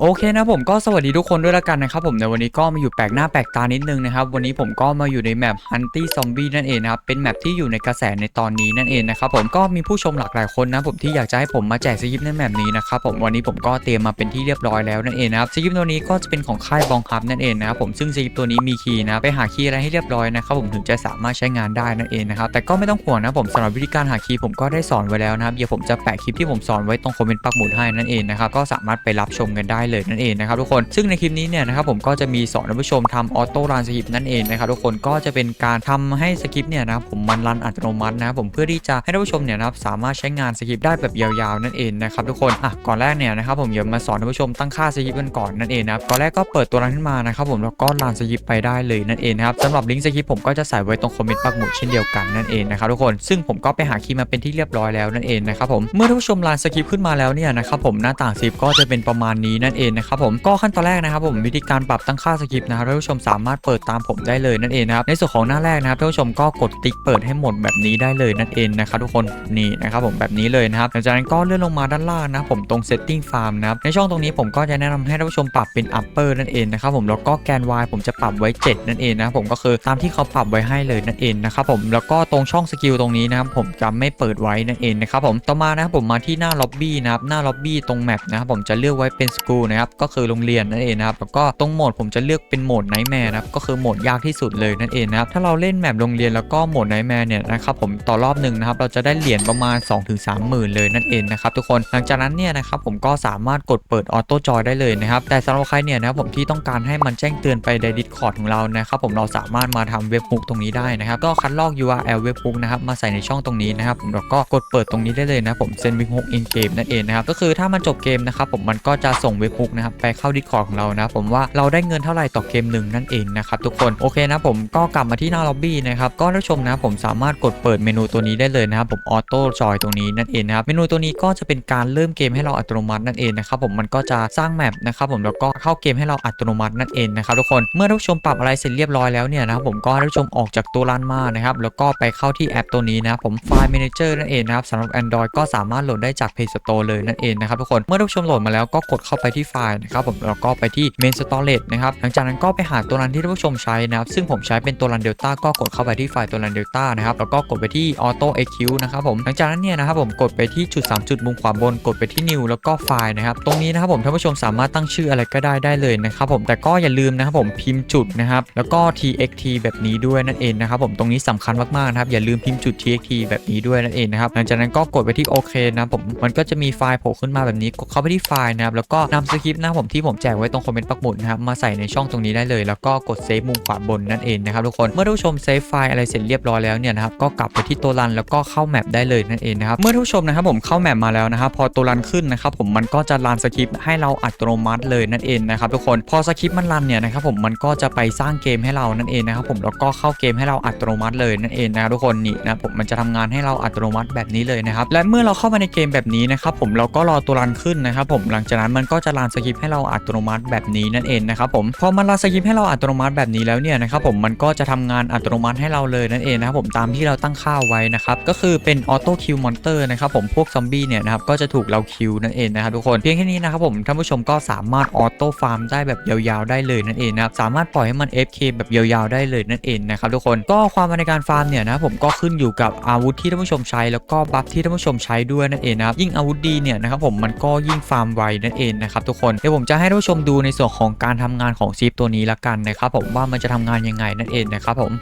โอเคนะผมก็สวัสดีทุกคนด้วยละกันนะครับผมในวันนี้ก็มาอยู่แปลกหน้าแปลกตานิดนึงนะครับวันนี้ผมก็มาอยู่ในแมป Hunty Zombie นั่นเองนะครับเป็นแมปที่อยู่ในกระแสในตอนนี้นั่นเองนะครับผมก็มีผู้ชมหลากหลายคนนะผมที่อยากจะให้ผมมาแจกสกิปในแมปนี้นะครับผมวันนี้ผมก็เตรียมมาเป็นที่เรียบร้อยแล้วนั่นเองนะครับสกิปตัวนี้ก็จะเป็นของค่ายบองคับนั่นเองนะครับผมซึ่งสกิปตัวนี้มีคีย์นะไปหาคีย์อะไรให้เรียบร้อยนะครับผมถึงจะสามารถใช้งานได้นั่นเองนะครับแต่ก็ไม่ต้องห่วงนะผมสำหรับวิธีการหาคีย์ผมก็ได้สอนไว้แล้วนะครับเดี๋ยวผมจะแปะคลิปที่ผมสอนไว้ตรงคอมเมนต์ปักหมุดให้นั่นเองนะครับก็สามารถไปรับชมกันได้เลยนั่นเองนะครับทุกคน ซึ่งในคลิปนี้เนี่ยนะครับผมก็จะมีสอนท่านผู้ชมทำออโต้รันสคริปต์นั่นเองนะครับทุกคนก็จะเป็นการทำให้สคริปต์เนี่ยนะครับผมมันรันอัตโนมัตินะครับผมเพื่อที่จะให้ท่านผู้ชมเนี่ยนะครับสามารถใช้งานสคริปต์ได้แบบยาวๆนั่นเองนะครับทุกคนอะก่อนแรกเนี่ยนะครับผมเดี๋ยวมาสอนท่านผู้ชมตั้งค่าสคริปต์กันก่อนนั่นเองนะครับก่อนแรกก็เปิดตัวรันขึ้นมานะครับผมแล้วก็รันสคริปต์ไปได้เลยนั่นเองนะครับสำหรับลิงก์สคริปต์ผมก็จะใส่ไว้ตรงคอมเมนต์ปักหมุดเช่นเดียวกันนั่นเองนะครับทุกคนซึ่งผมก็ไปหาคีย์มาเป็นที่เรียบร้อยแล้วนั่นเองนะครับผมเมื่อท่านผู้ชมรันสคริปต์ขึ้นมาแล้วเนี่ยนะครับผมหน้าต่างสคริปต์ก็จะเป็นประมาณนี้นั่นเองนะครับผมก็ขั้นตอนแรกนะครับผมวิธีการปรับตั้งค่าสคริปต์นะครับท่านผู้ชมสามารถเปิดตามผมได้เลยนั่นเองนะครับในส่วนของหน้าแรกนะครับท่านผู้ชมก็กดติ๊กเปิดให้หมดแบบนี้ได้เลยนั่นเองนะครับทุกคนนี่นะครับผมแบบนี้เลยนะครับหลังจากนั้นก็เลื่อนลงมาด้านล่างนะผมตรง setting farm นะครับในช่องตรงนี้ผมก็จะแนะนำให้ท่านผู้ชมปรับเป็น upper นั่นเองนะครับผมแล้วก็แกน y ผมจะปรับไว้ 7 นั่นเองนะครับผมก็คือตามที่เขาปรับไว้ให้เลยนั่นเองนะครับผมแล้วก็ตรงช่องสกิลตรงนี้นะครับผมจะไม่เปิดไว้นั่นเองนะครับผมต่อมานะครับผมมาที่หน้าล็อบบี้นะครับหน้าล็อบบี้ตรงแมปนะครับผมจะเลือกไว้เป็นสกูนะครับก็คือโรงเรียนนั่นเองนะครับแล้วก็ตรงโหมดผมจะเลือกเป็นโหมดไนท์แมร์นะครับก็คือโหมดยากที่สุดเลยนั่นเองนะครับถ้าเราเล่นแมปโรงเรียนแล้วก็โหมดไนท์แมร์เนี่ยนะครับผมต่อรอบหนึ่งนะครับเราจะได้เหรียญประมาณ 2-3หมื่นเลยนั่นเองนะครับทุกคนหลังจากนั้นเนี่ยนะครับผมก็สามารถกดเปิดออโต้จอยได้เลยนะครับแต่สำหรับใครเนี่ยนะครับผมที่ต้องการให้มันแจ้งเตือนไปใน Discord ของเรานะครับผมเราสามารถมาทำเว็บฮุกตรงนี้ได้นะครับก็คัดลอก URL เว็บฮุกนะครับมาใส่ในช่องตรงนี้นะครับผมแล้วก็กดเปิดตรงนี้ได้เลยนะผมเซนวิงฮุกอินเกมนั่นเองนะครับก็คือถ้ามันจบเกมนะครับผมมันก็จะส่งเว็บกนะครับไปเข้า Discord ของเรานะผมว่าเราได้เงินเท่าไหร่ต่อเกมหนึ่งนั่นเองนะครับทุกคนโอเคนะผมก็กลับมาที่หน้าล็อบบี้นะครับก็ท่านผู้ชมนะผมสามารถกดเปิดเมนูตัวนี้ได้เลยนะครับผมออโต้จอยตรงนี้นั่นเองนะครับเมนูตัวนี้ก็จะเป็นการเริ่มเกมให้เราอัตโนมัตินั่นเองนะครับผมมันก็จะสร้างแมปนะครับผมแล้วก็เข้าเกมให้เราอัตโนมัตินั่นเองนะครับทุกคนเมื่อท่านผู้ชมปรับอะไรเสร็จเรียบร้อยแล้วเนี่ยนะครับผมก็ท่านผู้ชมออกจากตัวรันมานะครับแล้วก็ไปเข้าที่แอปตัวนี้นะผมไฟล์ Manager นั่นเองนะครับสำหรับ Android ก็สามารถโหลดได้จาก Play Store เลยนั่นเองนะครับทุกคนเมื่อท่านผู้ชมโหลดมาแล้วก็กดเข้าไปที่ไฟล์นะครับผมแล้วก็ไปที่ Main Storage นะครับหลังจากนั้นก็ไปหาตัวรันที่ท่านผู้ชมใช้นะครับซึ่งผมใช้เป็นตัวรัน Delta ก็กดเข้าไปที่ไฟล์ตัวรัน Delta นะครับแล้วก็กดไปที่ Auto EQ นะครับผมหลังจากนั้นเนี่ยนะครับผมกดไปที่จุด 3 จุดมุมขวาบนกดไปที่ New แล้วก็ไฟล์นะครับตรงนี้นะครับผมท่านผู้ชมสามารถตั้งชื่ออะไรก็ได้ได้เลยนะครับผมแต่ก็อย่าลืมนะครับผมพิมพ์จุดนะครับแล้วก็ txt แบบนี้ด้วยนั่นเองนะครับผมตรงนี้สำคัญมากๆนะครับอย่าลืมพิมพ์จุด txt แบบนี้ด้วยนั่นเองนะครับหลังจากนั้นก็กดไปที่โอเคนะผมมันก็จะมีไฟล์โผล่ขึ้นมาแบบนี้กดเข้าไปที่ไฟล์นะครับแล้วก็นำสคริปต์นะครับผมที่ผมแจกไว้ตรงคอมเมนต์ปักหมุดนะครับมาใส่ในช่องตรงนี้ได้เลย แล้วก็กดเซฟมุมขวาบนนั่นเองนะครับทุกคนเมื่อทุกชมเซฟไฟล์อะไรเสร็จเรียบร้อยแล้วเนี่ยนะครับก็กลับไปที่ตัวรันแล้วก็เข้าแมปได้เลยนั่นเองนะครับเมื่อทุกชมนะครับผมเข้าแมปมาแล้วนะครับพอตัวรันขึ้นนะครับผมมันก็จะรันสคริปต์ให้เราอัตโนมัติเลยนั่นเองนะครับทุกคนพอสคริปต์มันรันเนี่ยนะครับผมมันก็จะไปสร้างเกมให้เรานั่นเองนะครับผมแล้วก็เข้าเกมให้เราอัตโนมัติเลยนั่นเองนะครับทุกคนนี่นะผมมันจะทำงานให้เราอัตโนมัติแบบนี้เลยนะครับและเมื่อเราเข้ามาในเกมแบบนี้นะครับผมเราก็รอตัวรันขึ้นนะครับผมหลังจากนั้นมันก็จะรันสคริปต์ให้เราอัตโนมัติแบบนี้นั่นเองนะครับผมพอมันรันสคริปต์ให้เราอัตโนมัติแบบนี้แล้วเนี่ยนะครับผมมันก็จะทำงานอัตโนมัติให้เราเลยนั่นเองนะครับผมตามที่เราตั้งค่าไว้นะครับก็คือเป็นออโต้คิวมอนเตอร์นะครับผมพวกซอมบี้เนี่ยนะครับก็จะถูกเราคิวนั่นเองนะครับทุกคนเพียงแค่นี้นะครับผมท่านผู้ชมก็สามารถออโต้ฟาร์มได้แบบยาวๆได้เลยนั่นเองนะครับสามารถปล่อยให้มัน FK แบบยาวๆได้เลยนั่นเองนะครับทุกคนก็ความในการฟาร์มเนี่ยนะครับผมก็ขึ้นอยู่กับอาวุธที่ท่านผู้ชมใช้แล้วก็บัฟที่ท่านผู้ชมใช้ด้วยนั่นเองนะครับยิ่งอาวุธดีเนี่ยนะครับผมมันก็ยิ่งฟาร์มไวนั่นเองนะครับทุกคนเดี๋ยวผมจะให้ท่านผู้ชมดูในส่วนของการทำงานของซีฟตัวนี้ละกันนะครับผมว่ามันจะทำงานยังไงนั่นเองนะครับผม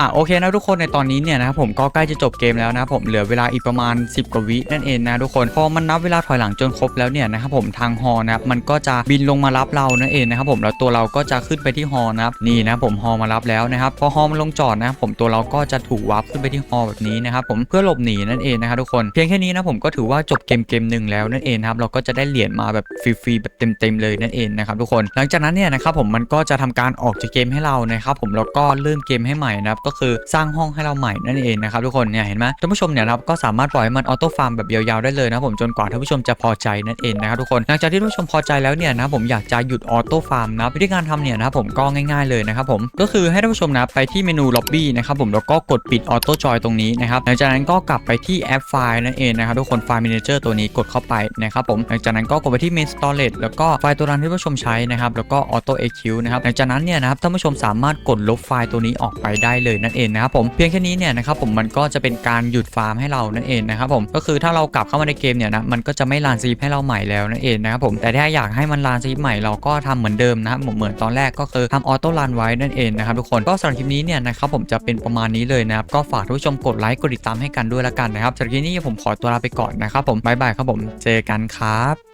อะโอเคนะทุกคนในตอนนี้เนี่ยนะครับผมก็ใกล้จะจบเกมแล้วนะผมเหลือเวลาอีกประมาณ 10 กว่าวินั่นเองนะทุกคนพอมันนับเวลาถอยหลังจนครบแล้วเนี่ยนะครับผมทางฮอนะครับมันก็จะบินลงมารับเรานั่นเองนะครับผมแล้วตัวเราก็จะขึ้นไปที่ฮอนะครับนี่นะผมฮอมารับแล้วนะครับพอฮอมันลงจอดนะครับผมตัวเราก็จะถูกวาร์ปขึ้นไปที่ฮอแบบนี้นะครับผมเพื่อหลบหนีนั่นเองนะครับทุกคนเพียงแค่นี้นะผมก็ถือว่าจบเกมเกมหนึ่งแล้วนั่นเองครับเราก็จะได้เหรียญมาแบบฟรีๆแบบเต็มๆเลยนั่นเองนะครับทุกคน หลังจากนั้นเนี่ยนะครับผมมันก็จะทำการออกจากเกมให้เรานะครับผมแล้วก็เริ่มเกมให้ใหม่นะครับก็คือสร้างห้องให้เราใหม่นั่นเองนะครับทุกคนเนี่ยเห็นไหมท่านผู้ชมเนี่ยนะครับก็สามารถปล่อยให้มันออโต้ฟาร์มแบบยาวๆได้เลยนะผมจนกว่าท่านผู้ชมจะพอใจนั่นเองนะครับทุกคนหลังจากที่ท่านผู้ชมพอใจแล้วเนี่ยนะผมอยากจะหยุดออโต้ฟาร์มนะวิธีการทำเนี่ยนะผมก็ง่ายๆเลยนะครับผมก็คือให้ท่านผู้ชมนะไปที่เมนูล็อบบี้นะครับผมแล้วก็กดปิดออโต้จอยตรงนี้นะครับหลังจากนั้นก็กลับไปที่แอปไฟล์นั่นเองนะครับทุกคนไฟล์ Manager ตัวนี้กดเข้าไปนะครับผมหลังจากนั้นก็กดไปที่ Main Storage แล้วก็ไฟล์ตัวนั้นที่ท่านผู้ชมใช้นะครับแล้วก็ Auto EQ นะครับหลังจากนั้นเนี่ยนะครับท่านผู้ชมสามารถกดลบไฟล์ตัวนี้ออกไปได้เลยนั่นเองนะครับผมเพียงแค่นี้เนี่ยนะครับผมมันก็จะเป็นการหยุดฟาร์มให้เรานั่นเองนะครับผมก็คือถ้าเรากลับเข้ามาในเกมเนี่ยนะมันก็จะไม่ลานซีฟให้เราใหม่แล้วนั่นเองนะครับผมแต่ถ้าอยากให้มันลานซีฟใหม่เราก็ทำเหมือนเดิมนะครับเหมือนตอนแรกก็คือทำออโต้รันไว้นั่นเองนะครับทุกคนก็สำหรับคลิปนี้เนี่ยนะครับผมจะเป็นประมาณนี้เลยนะครับก็ฝากท่านผู้ชมกดไลค์กดติดตามให้กันด้วยละกันนะครับสำหรับคลิปนี้ผมขอตัวลาไปก่อนนะครับผมบ๊ายบายครับผมเจอกันครับ